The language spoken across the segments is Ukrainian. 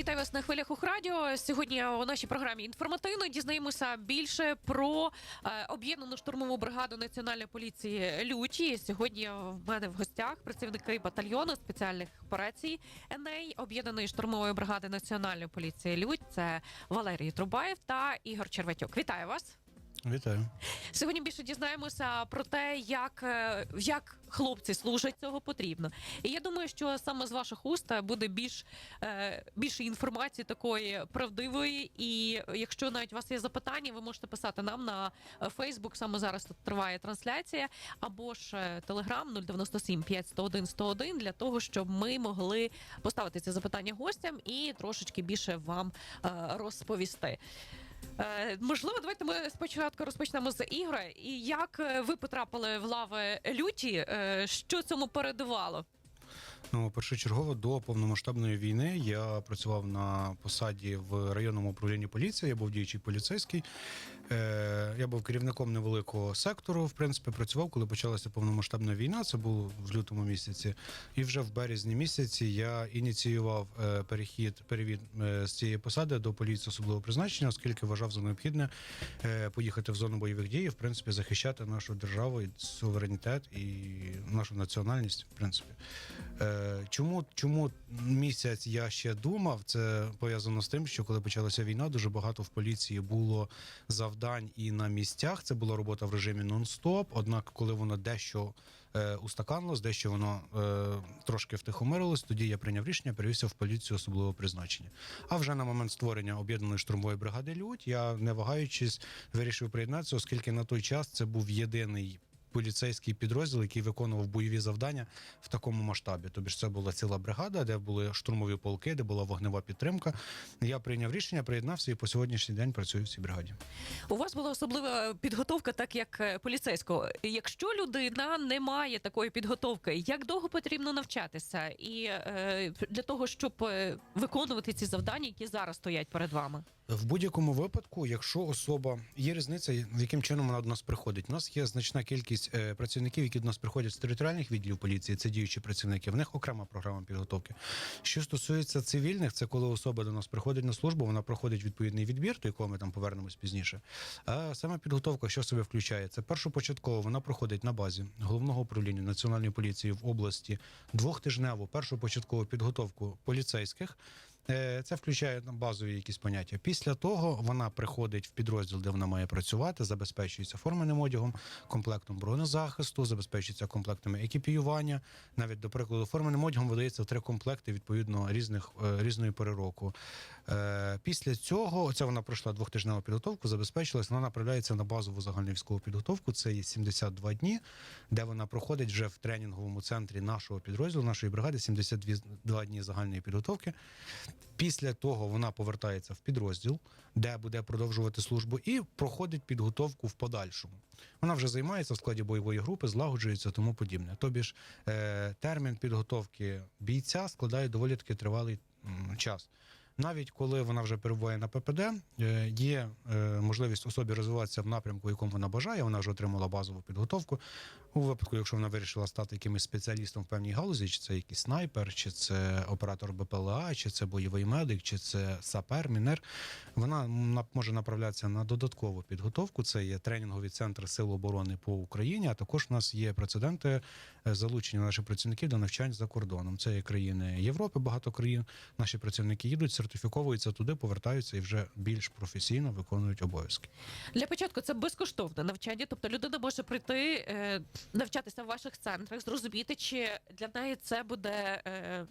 Вітаю вас на хвилях Ухрадіо. Сьогодні у нашій програмі інформативно дізнаємося більше про е, об'єднану штурмову бригаду національної поліції Люті. Сьогодні в мене в гостях працівники батальйону спеціальних операцій ЕНЕЙ об'єднаної штурмової бригади національної поліції Лють. Це Валерій Трубаєв та Ігор Черветюк. Вітаю вас. Вітаю. Сьогодні більше дізнаємося про те, як, е, як хлопці служать цього потрібно. І я думаю, що саме з ваших уст буде більш е, більше інформації такої правдивої. І якщо навіть у вас є запитання, ви можете писати нам на Фейсбук. Саме зараз тут триває трансляція, або ж Телеграм 097 5 101 101 для того, щоб ми могли поставити ці запитання гостям і трошечки більше вам е, розповісти. Е, можливо, давайте ми спочатку розпочнемо з ігри. І як е, ви потрапили в лави люті? Е, Що цьому передувало? Ну, першочергово до повномасштабної війни я працював на посаді в районному управлінні поліції. Я був діючий поліцейський. Е, я був керівником невеликого сектору. В принципі, працював, коли почалася повномасштабна війна. Це було в лютому місяці. І вже в березні місяці я ініціював е, перехід, перевід е, з цієї посади до поліції особливого призначення, оскільки вважав за необхідне поїхати в зону бойових дій, і, в принципі, захищати нашу державу і суверенітет і нашу національність. В принципі, чому, чому місяць я ще думав? Це пов'язано з тим, що коли почалася війна, дуже багато в поліції було завдань і на місцях. Це була робота в режимі нон-стоп. Однак, коли воно дещо е, устаканилось, дещо воно е, трошки втихомирилось, тоді я прийняв рішення, перевівся в поліцію особливого призначення. А вже на момент створення об'єднаної штурмової бригади Людь я не вагаючись вирішив приєднатися, оскільки на той час це був єдиний. Поліцейський підрозділ, який виконував бойові завдання в такому масштабі. Тобі ж це була ціла бригада, де були штурмові полки, де була вогнева підтримка. Я прийняв рішення, приєднався і по сьогоднішній день працюю в цій бригаді. У вас була особлива підготовка, так як е, поліцейського. Якщо людина не має такої підготовки, як довго потрібно навчатися? І е, для того, щоб е, виконувати ці завдання, які зараз стоять перед вами? В будь-якому випадку, якщо особа є різниця, яким чином вона до нас приходить. У нас є значна кількість е, працівників, які до нас приходять з територіальних відділів поліції, це діючі працівники. В них окрема програма підготовки. Що стосується цивільних, це коли особа до нас приходить на службу, вона проходить відповідний відбір, до якого ми там повернемось пізніше. А саме підготовка, що себе включає, це першопочатково вона проходить на базі головного управління національної поліції в області двохтижневу першопочаткову підготовку поліцейських. Е, Це включає там базові якісь поняття. Після того вона приходить в підрозділ, де вона має працювати, забезпечується форменим одягом, комплектом бронезахисту, забезпечується комплектами екіпіювання. Навіть до прикладу, форменим одягом видається в три комплекти відповідно різних е, різної пори року. Е, Після цього це вона пройшла двохтижневу підготовку, забезпечилась. Вона направляється на базову загальну військову підготовку. Це є 72 дні, де вона проходить вже в тренінговому центрі нашого підрозділу, нашої бригади. 72 дні загальної підготовки. Після того вона повертається в підрозділ, де буде продовжувати службу, і проходить підготовку в подальшому. Вона вже займається в складі бойової групи, злагоджується тому подібне. Тобі ж е, термін підготовки бійця складає доволі таки тривалий час. Навіть коли вона вже перебуває на ППД, е, є е, можливість особі розвиватися в напрямку, в якому вона бажає. Вона вже отримала базову підготовку. У випадку, якщо вона вирішила стати якимось спеціалістом в певній галузі, чи це якийсь снайпер, чи це оператор БПЛА, чи це бойовий медик, чи це сапер, мінер, вона може направлятися на додаткову підготовку. Це є тренінговий центр сил оборони по Україні. А також у нас є прецеденти е, залучення наших працівників до навчань за кордоном. Це є країни Європи, багато країн. Наші працівники їдуть, сертифіковуються туди, повертаються і вже більш професійно виконують обов'язки. Для початку це безкоштовне навчання, тобто людина може прийти е, навчатися в ваших центрах, зрозуміти, чи для неї це буде е,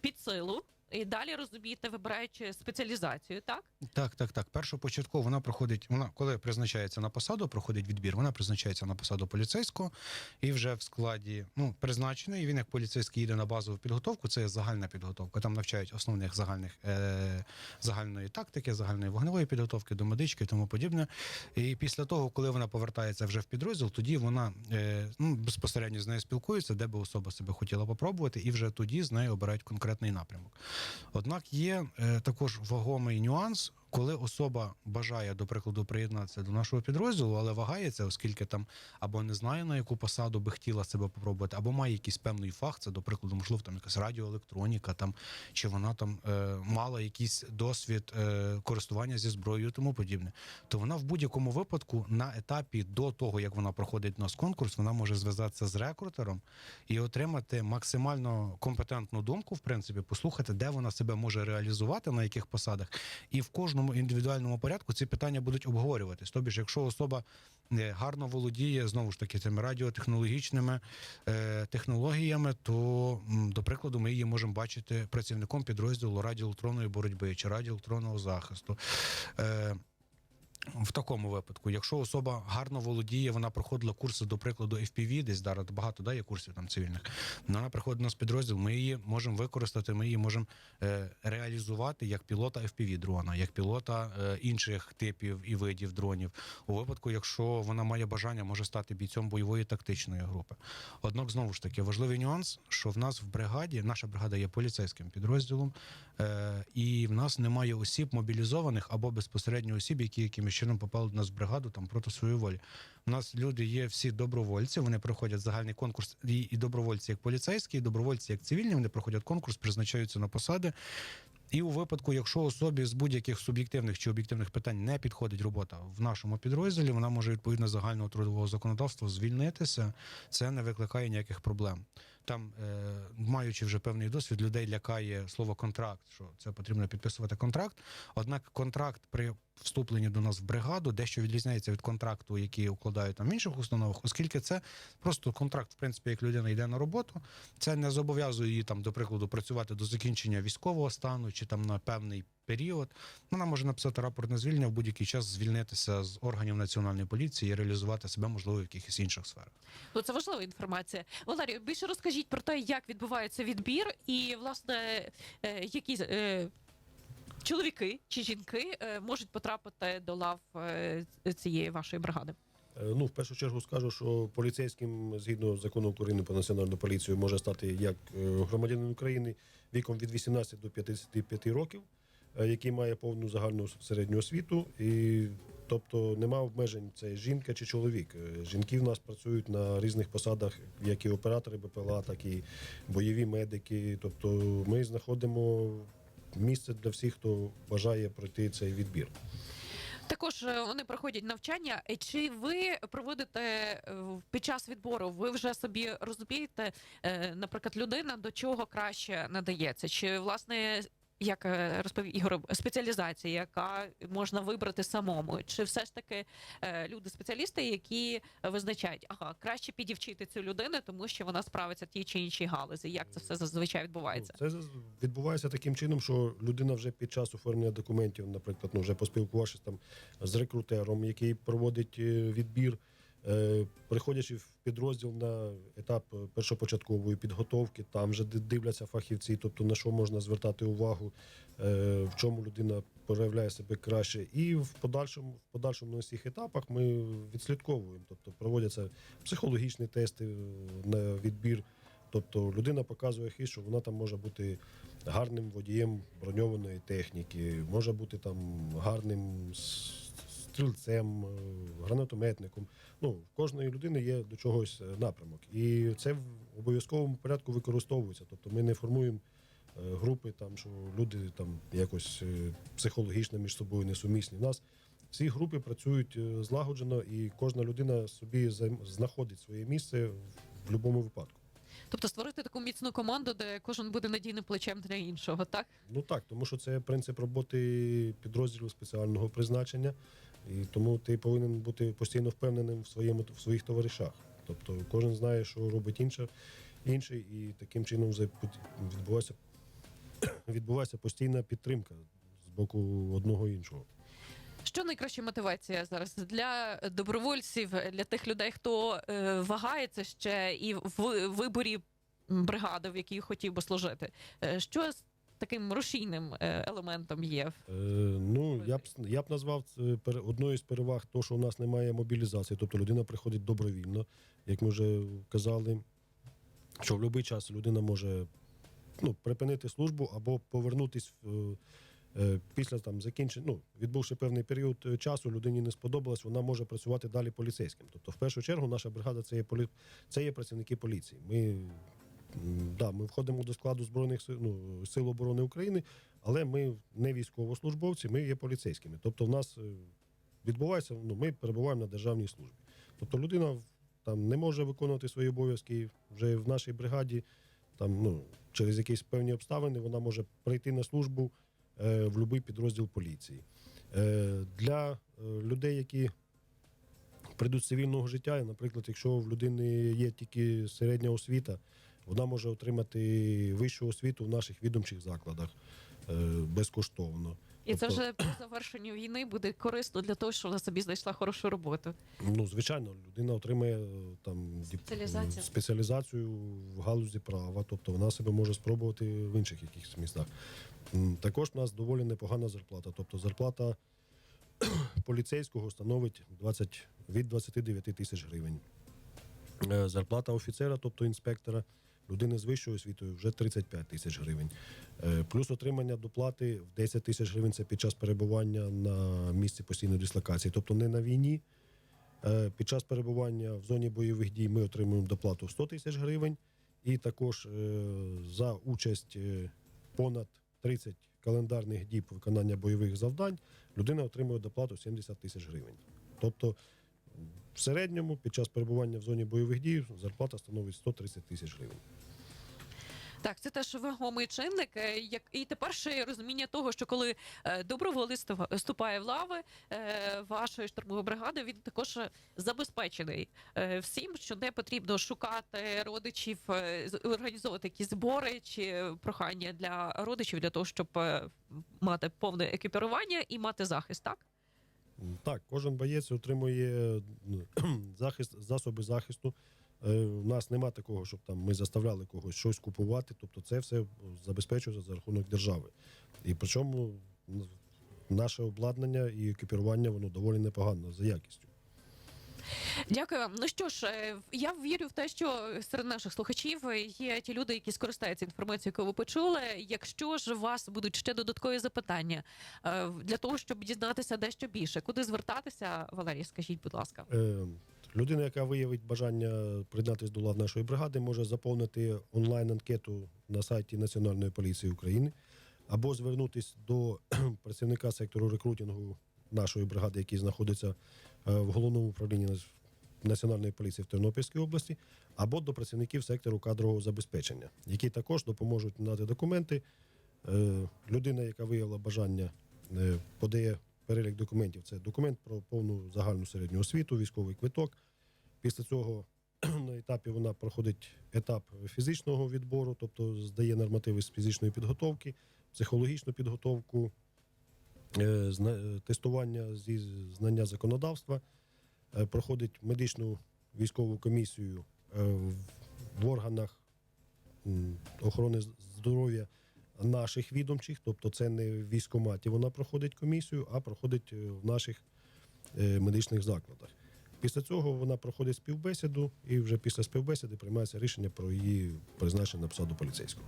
під силу. І далі розумієте, вибираючи спеціалізацію, так? Так, так, так. Першопочатково вона проходить, вона коли призначається на посаду, проходить відбір. Вона призначається на посаду поліцейського і вже в складі ну призначений. Він як поліцейський їде на базову підготовку. Це загальна підготовка. Там навчають основних загальних е, загальної тактики, загальної вогневої підготовки до медички тому подібне. І після того, коли вона повертається вже в підрозділ, тоді вона е, ну, безпосередньо з нею спілкується, де би особа себе хотіла попробувати, і вже тоді з нею обирають конкретний напрямок. Однак є е, також вагомий нюанс. Коли особа бажає, до прикладу, приєднатися до нашого підрозділу, але вагається, оскільки там або не знає на яку посаду би хотіла себе попробувати, або має якийсь певний фах, це, до прикладу, можливо, там якась радіоелектроніка, там чи вона там е, мала якийсь досвід е, користування зі зброєю, і тому подібне, то вона в будь-якому випадку на етапі до того, як вона проходить нас конкурс, вона може зв'язатися з рекрутером і отримати максимально компетентну думку, в принципі, послухати, де вона себе може реалізувати, на яких посадах, і в кожному індивідуальному порядку ці питання будуть обговорюватись. Тобі ж, якщо особа е, гарно володіє знову ж таки цими радіотехнологічними е, технологіями, то до прикладу ми її можемо бачити працівником підрозділу радіоелектронної боротьби чи радіоелектронного захисту. Е, в такому випадку, якщо особа гарно володіє, вона проходила курси, до прикладу, FPV, десь зараз багато да, є курсів там цивільних. Вона приходить у нас підрозділ, ми її можемо використати, ми її можемо е, реалізувати як пілота FPV дрона, як пілота е, інших типів і видів дронів. У випадку, якщо вона має бажання, може стати бійцем бойової тактичної групи. Однак, знову ж таки, важливий нюанс, що в нас в бригаді, наша бригада є поліцейським підрозділом, е, і в нас немає осіб мобілізованих або безпосередньо осіб, які якимось чином попали до нас в бригаду там проти своєї волі. У нас люди є всі добровольці, вони проходять загальний конкурс, і, і добровольці як поліцейські, і добровольці як цивільні, вони проходять конкурс, призначаються на посади. І у випадку, якщо особі з будь-яких суб'єктивних чи об'єктивних питань не підходить робота в нашому підрозділі, вона може відповідно загального трудового законодавства звільнитися. Це не викликає ніяких проблем. Там, е, маючи вже певний досвід, людей лякає слово контракт, що це потрібно підписувати контракт. Однак контракт при вступленні до нас в бригаду дещо відрізняється від контракту, який укладають там в інших установах, оскільки це просто контракт, в принципі, як людина йде на роботу, це не зобов'язує її там, до прикладу, працювати до закінчення військового стану чи там на певний період. Вона може написати рапорт на звільнення в будь-який час звільнитися з органів національної поліції і реалізувати себе можливо в якихось інших сферах. Ну, це важлива інформація. Валерію, більше розкажіть про те, як відбувається відбір, і власне е, які е, чоловіки чи жінки е, можуть потрапити до лав цієї вашої бригади. Ну, в першу чергу скажу, що поліцейським згідно закону України про національну поліцію може стати як громадянин України віком від 18 до 55 років, який має повну загальну середню освіту, і тобто нема обмежень це жінка чи чоловік. Е, Жінки в нас працюють на різних посадах, як і оператори БПЛА, так і бойові медики. Тобто ми знаходимо місце для всіх, хто бажає пройти цей відбір. Також е, вони проходять навчання. Е, Чи ви проводите е, під час відбору? Ви вже собі розумієте, е, наприклад, людина до чого краще надається? Чи власне як е, розповів Ігор, спеціалізація, яка можна вибрати самому? Чи все ж таки е, люди спеціалісти, які визначають, ага, краще підівчити цю людину, тому що вона справиться в тій чи іншій галузі? Як це все зазвичай відбувається? Ну, Це відбувається таким чином, що людина вже під час оформлення документів, наприклад, ну вже поспілкувавшись там з рекрутером, який проводить е, відбір, приходячи в підрозділ на етап е, першопочаткової підготовки, там вже дивляться фахівці, тобто на що можна звертати увагу, е, в чому людина проявляє себе краще, і в подальшому, в подальшому на всіх етапах ми відслідковуємо, тобто проводяться психологічні тести е, на відбір. Тобто людина показує хист, що вона там може бути гарним водієм броньованої техніки, може бути там гарним стрільцем, е, гранатометником. Ну, в кожної людини є до чогось е, напрямок. І це в обов'язковому порядку використовується. Тобто ми не формуємо е, групи, там, що люди там якось психологічно між собою несумісні. У нас всі групи працюють злагоджено, і кожна людина собі знаходить своє місце в будь-якому випадку. Тобто створити таку міцну команду, де кожен буде надійним плечем для іншого, так? Ну так, тому що це принцип роботи підрозділу спеціального призначення, і тому ти повинен бути постійно впевненим в своєму в своїх товаришах. Тобто кожен знає, що робить інше, інший, і таким чином відбувається, відбувається постійна підтримка з боку одного іншого. Що найкраща мотивація зараз для добровольців, для тих людей, хто е, вагається ще і в виборі бригади, в якій хотів би служити? Е, що таким рушійним е, елементом є? Е, ну, я б я б назвав це одною з переваг, то, що у нас немає мобілізації, тобто людина приходить добровільно, як ми вже казали, що в будь-який час людина може ну, припинити службу або повернутись в, Е, Після там закінчення, ну, відбувши певний період часу, людині не сподобалось, вона може працювати далі поліцейським. Тобто, в першу чергу, наша бригада це є полі... це є працівники поліції. Ми, да, ми входимо до складу збройних сил, ну, сил оборони України, але ми не військовослужбовці, ми є поліцейськими. Тобто, в нас е, відбувається, ну, ми перебуваємо на державній службі. Тобто людина там не може виконувати свої обов'язки вже в нашій бригаді, там, ну, через якісь певні обставини вона може прийти на службу е, в будь-який підрозділ поліції. Е, для е, людей, які прийдуть з цивільного життя, наприклад, якщо в людини є тільки середня освіта, вона може отримати вищу освіту в наших відомчих закладах е, безкоштовно. І це Тобто- вже по завершенню війни буде корисно для того, щоб вона собі знайшла хорошу роботу. Ну, звичайно, людина отримає е, там Спеціалізацію. спеціалізацію в галузі права, тобто вона себе може спробувати в інших якихось містах. Також у нас доволі непогана зарплата. Тобто зарплата поліцейського становить 20, від 29 тисяч гривень. Е, Зарплата офіцера, тобто інспектора, людини з вищою освітою вже 35 тисяч гривень. Е, Плюс отримання доплати в 10 тисяч гривень це під час перебування на місці постійної дислокації, тобто не на війні. Е, Під час перебування в зоні бойових дій ми отримуємо доплату в 100 тисяч гривень, і також е, за участь понад 30 календарних діб виконання бойових завдань людина отримує доплату 70 тисяч гривень. Тобто в середньому під час перебування в зоні бойових дій зарплата становить 130 тисяч гривень. Так, це теж вагомий чинник. е, Як і тепер ще розуміння того, що коли е, доброволець вступає в лави е, вашої штурмової бригади, він також забезпечений всім, що не потрібно шукати родичів, організовувати якісь збори чи прохання для родичів для того, щоб мати повне екіпірування і мати захист. Так Так, кожен боєць отримує ну, захист, засоби захисту. Е, У нас нема такого, щоб там ми заставляли когось щось купувати. Тобто це все забезпечується за рахунок держави. І причому наше обладнання і екіпірування воно доволі непогано за якістю. Дякую вам. Ну що ж, е, я вірю в те, що серед наших слухачів є ті люди, які скористаються інформацією, яку ви почули. Якщо ж у вас будуть ще додаткові запитання е, для того, щоб дізнатися дещо більше, куди звертатися, Валерій, скажіть, будь ласка. Е, Людина, яка виявить бажання приєднатися до лав нашої бригади, може заповнити онлайн-анкету на сайті Національної поліції України або звернутися до працівника сектору рекрутингу нашої бригади, який знаходиться в головному управлінні Національної поліції в Тернопільській області, або до працівників сектору кадрового забезпечення, які також допоможуть надати документи. Е, Людина, яка виявила бажання, е, подає перелік документів. Це документ про повну загальну середню освіту, військовий квиток. Після цього на етапі вона проходить етап фізичного відбору, тобто здає нормативи з фізичної підготовки, психологічну підготовку, е, е, тестування зі знання законодавства, е, проходить медичну військову комісію е, в- органах охорони здоров'я наших відомчих, тобто це не в військкоматі вона проходить комісію, а проходить е, в наших е, медичних закладах. Після цього вона проходить співбесіду, і вже після співбесіди приймається рішення про її призначення на посаду поліцейського.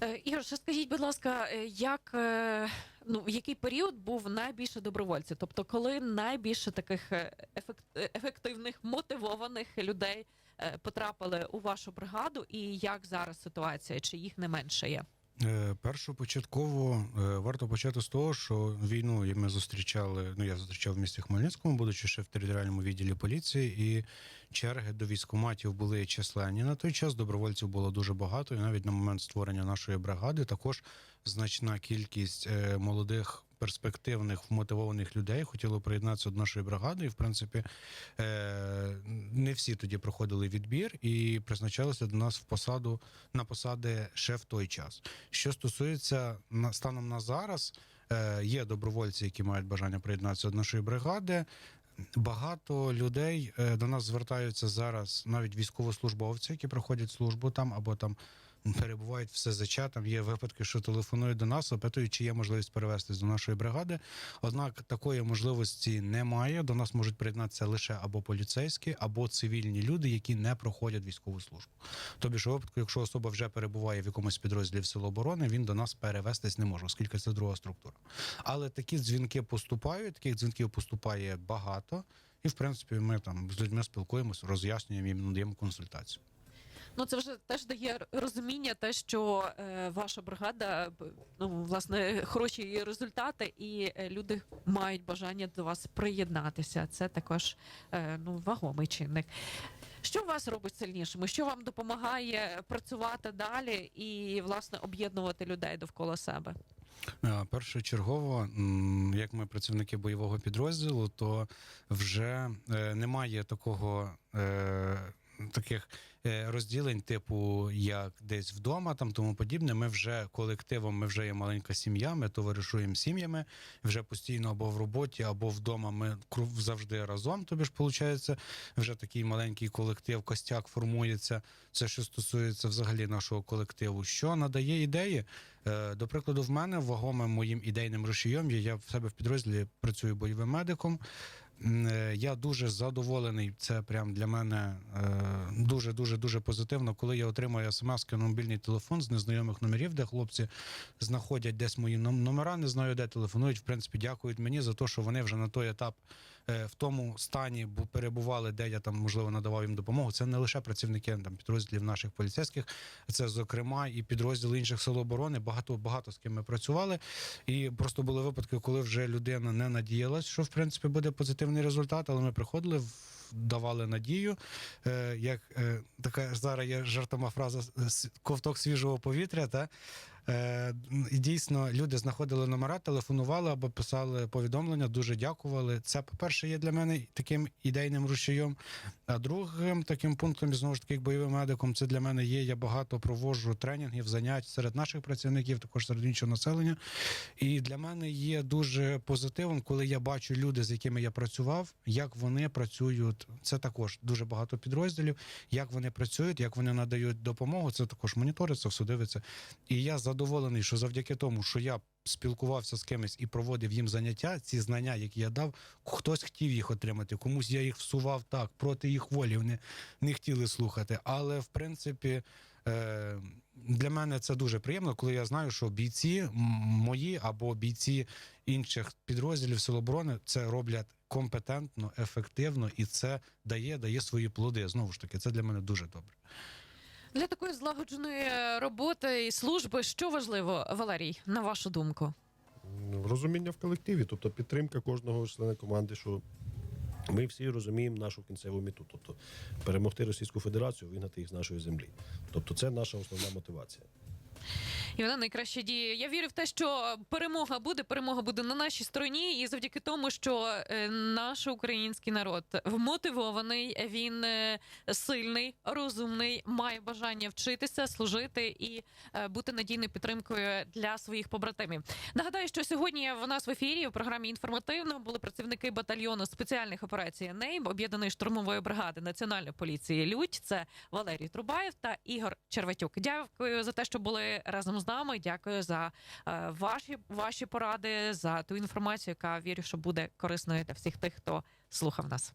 Е, Ігор, ще скажіть, будь ласка, е, як е, ну в який період був найбільше добровольців? Тобто, коли найбільше таких ефект, ефективних мотивованих людей потрапили у вашу бригаду, і як зараз ситуація? Чи їх не менше є? Е, Першопочатково е, варто почати з того, що війну ми зустрічали. Ну я зустрічав в місті Хмельницькому, будучи ще в територіальному відділі поліції, і черги до військоматів були численні. На той час добровольців було дуже багато, і навіть на момент створення нашої бригади також значна кількість е, молодих. Перспективних вмотивованих людей хотіло приєднатися до нашої бригади, і в принципі е, не всі тоді проходили відбір і призначалися до нас в посаду на посади ще в той час. Що стосується станом на зараз, е, є добровольці, які мають бажання приєднатися до нашої бригади. Багато людей е, до нас звертаються зараз, навіть військовослужбовці, які проходять службу там або там перебувають в СЗЧ. Там є випадки, що телефонують до нас, опитують, чи є можливість перевестись до нашої бригади. Однак такої можливості немає. До нас можуть приєднатися лише або поліцейські, або цивільні люди, які не проходять військову службу. Тобі ж випадку, якщо особа вже перебуває в якомусь підрозділі в Сил оборони, він до нас перевестись не може, оскільки це друга структура. Але такі дзвінки поступають, таких дзвінків поступає багато. І в принципі, ми там з людьми спілкуємося, роз'яснюємо їм, надаємо консультацію. Ну це вже теж дає розуміння, те, що е, ваша бригада ну власне хороші її результати, і е, люди мають бажання до вас приєднатися. Це також е, ну вагомий чинник. Що вас робить сильнішими? Що вам допомагає працювати далі і власне об'єднувати людей довкола себе? Е, Першочергово, як ми працівники бойового підрозділу, то вже е, немає такого. Таких е, розділень, типу як десь вдома, там тому подібне. Ми вже колективом, ми вже є маленька сім'я, ми товаришуємо сім'ями вже постійно або в роботі, або вдома. Ми завжди разом. Тобі ж виходить, вже такий маленький колектив, костяк формується. Це що стосується взагалі нашого колективу. Що надає ідеї? Е, До прикладу, в мене вагомим моїм ідейним рушієм є. Я в себе в підрозділі працюю бойовим медиком. Е, Я дуже задоволений. Це прям для мене дуже дуже дуже позитивно. Коли я отримую смс на мобільний телефон з незнайомих номерів, де хлопці знаходять десь мої номера, не знаю, де телефонують. В принципі, дякують мені за те, що вони вже на той етап е, в тому стані бу- перебували, де я там можливо надавав їм допомогу. Це не лише працівники там підрозділів наших поліцейських, це зокрема і підрозділи інших сил оборони. Багато багато з ким ми працювали. І просто були випадки, коли вже людина не надіялась, що в принципі буде позитивний результат, але ми приходили. Давали надію, е, як е, така зараз є жартома фраза ковток свіжого повітря. Та е, і дійсно люди знаходили номера, телефонували або писали повідомлення, дуже дякували. Це, по-перше, є для мене таким ідейним рушієм. А другим таким пунктом, знову ж таки, як бойовим медиком, це для мене є. Я багато проводжу тренінгів, занять серед наших працівників, також серед іншого населення. І для мене є дуже позитивом, коли я бачу люди, з якими я працював, як вони працюють. Це також дуже багато підрозділів, як вони працюють, як вони надають допомогу. Це також моніториться, все дивиться. І я задоволений, що завдяки тому, що я спілкувався з кимось і проводив їм заняття, ці знання, які я дав, хтось хотів їх отримати, комусь я їх всував так, проти їх волі. Вони не хотіли слухати. Але в принципі. е, Для мене це дуже приємно, коли я знаю, що бійці мої або бійці інших підрозділів Сил оборони це роблять компетентно, ефективно, і це дає, дає свої плоди. Знову ж таки, це для мене дуже добре. Для такої злагодженої е, роботи і служби, що важливо, Валерій, на вашу думку? Ну, Розуміння в колективі, тобто підтримка кожного члена команди, що ми всі розуміємо нашу кінцеву міту, тобто перемогти Російську Федерацію, вигнати їх з нашої землі. Тобто це наша основна мотивація. І вона найкраще діє. Я вірю в те, що перемога буде. Перемога буде на нашій стороні, і завдяки тому, що е, наш український народ вмотивований, він е, сильний, розумний, має бажання вчитися, служити і е, бути надійною підтримкою для своїх побратимів. Нагадаю, що сьогодні в нас в ефірі у програмі інформативно були працівники батальйону спеціальних операцій НЕЙМ, об'єднаної штурмової бригади національної поліції Людь. Це Валерій Трубаєв та Ігор Черветюк. Дякую за те, що були разом з. Дякую за е, ваші ваші поради, за ту інформацію, яка вірю, що буде корисною для всіх тих, хто слухав нас.